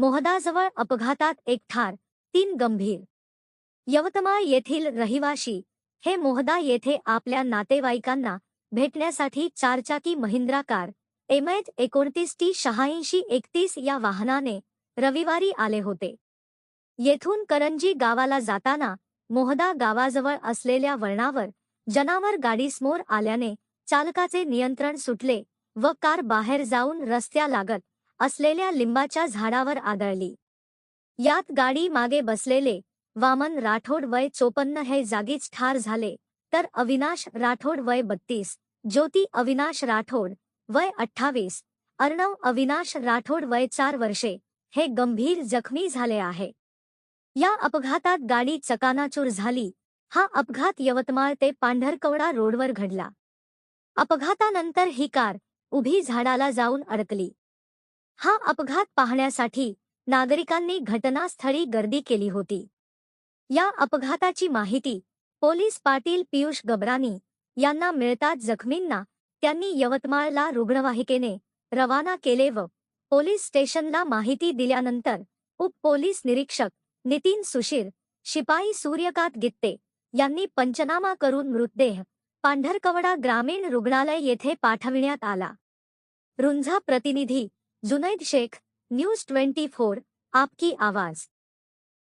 मोहदाजवळ अपघातात एक ठार तीन गंभीर. यवतमाळ येथील रहिवाशी हे मोहदा येथे आपल्या नातेवाईकांना भेटण्यासाठी चारचाकी महिंद्रा कार एमएच एकोणतीस टी शहाऐंशी एकतीस या वाहनाने रविवारी आले होते. येथून करंजी गावाला जाताना मोहदा गावाजवळ असलेल्या वळणावर जनावर गाडीसमोर आल्याने चालकाचे नियंत्रण सुटले व कार बाहेर जाऊन रस्त्या लागत असलेल्या लिंबाच्या झाडावर आदळली. यात गाडी मागे बसलेले वामन राठोड वय चोपन्न हे जागीच ठार झाले तर अविनाश राठोड वय बत्तीस ज्योती अविनाश राठोड वय अठ्ठावीस अर्णव अविनाश राठोड वय चार वर्षे हे गंभीर जखमी झाले आहे. या अपघातात गाडी चकानाचूर झाली हा अपघात यवतमाळ ते पांढरकवडा रोडवर घडला. अपघातानंतर ही कार उभी झाडाला जाऊन अडकली. हा अपघात पाहण्यासाठी नागरिकांनी घटनास्थळी गर्दी केली होती. या अपघाताची माहिती पोलीस पाटील पियुष गबरानी यांना मिळताच जखमींना त्यांनी यवतमाळला रुग्णवाहिकेने रवाना केले व पोलीस स्टेशनला माहिती दिल्यानंतर उप पोलीस निरीक्षक नितीन सुशीर शिपाई सूर्यकांत गित्ते यांनी पंचनामा करून मृतदेह पांढरकवडा ग्रामीण रुग्णालय येथे पाठविण्यात आला. रुंझा प्रतिनिधी Junaid Shaikh news twenty four आपकी आवाज।